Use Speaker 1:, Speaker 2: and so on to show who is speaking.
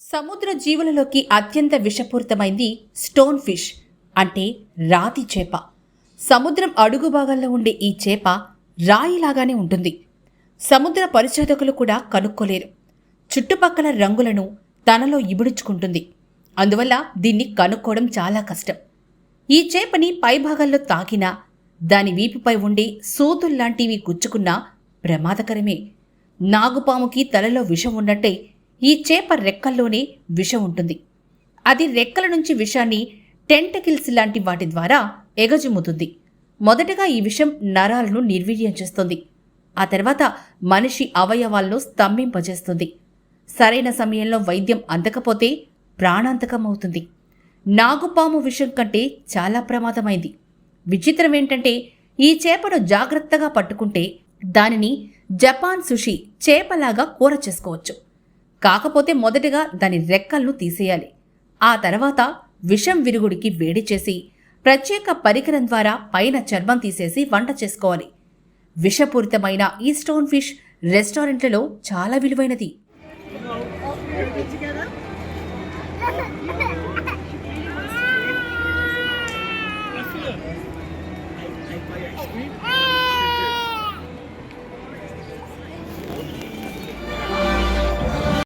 Speaker 1: సముద్ర జీవులలోకి అత్యంత విషపూరితమైంది stone fish అంటే రాతి చేప. సముద్రం అడుగు భాగంలో ఉండే ఈ చేప రాయిలాగానే ఉంటుంది. సముద్ర పరిశోధకులు కూడా కనుక్కోలేరు. చుట్టుపక్కల రంగులను తనలో ఇబుడుచుకుంటుంది. అందువల్ల దీన్ని కనుక్కోవడం చాలా కష్టం. ఈ చేపని పైభాగంలో తాకినా దాని వీపుపై ఉండే సూతుల్లాంటివి గుచ్చుకున్నా ప్రమాదకరమే. నాగుపాముకి తలలో విషం ఉన్నట్టే ఈ చేప రెక్కల్లోనే విషం ఉంటుంది. అది రెక్కల నుంచి విషాన్ని టెంటకిల్స్ లాంటి వాటి ద్వారా ఎగజుముతుంది మొదటగా ఈ విషం నరాలను నిర్వీర్యం చేస్తుంది. ఆ తర్వాత మనిషి అవయవాలను స్తంభింపజేస్తుంది. సరైన సమయంలో వైద్యం అందకపోతే ప్రాణాంతకం అవుతుంది నాగుపాము విషం కంటే చాలా ప్రమాదమైంది. విచిత్రం ఏంటంటే ఈ చేపను జాగ్రత్తగా పట్టుకుంటే దానిని జపాన్ సుషి చేపలాగా కూర చేసుకోవచ్చు. కాకపోతే మొదటగా దాని రెక్కలను తీసేయాలి. ఆ తర్వాత విషం విరుగుడికి వేడి చేసి ప్రత్యేక పరికరం ద్వారా పైన చర్మం తీసేసి వంట చేసుకోవాలి. విషపూరితమైన ఈ స్టోన్ ఫిష్ రెస్టారెంట్లలో చాలా విలువైనది.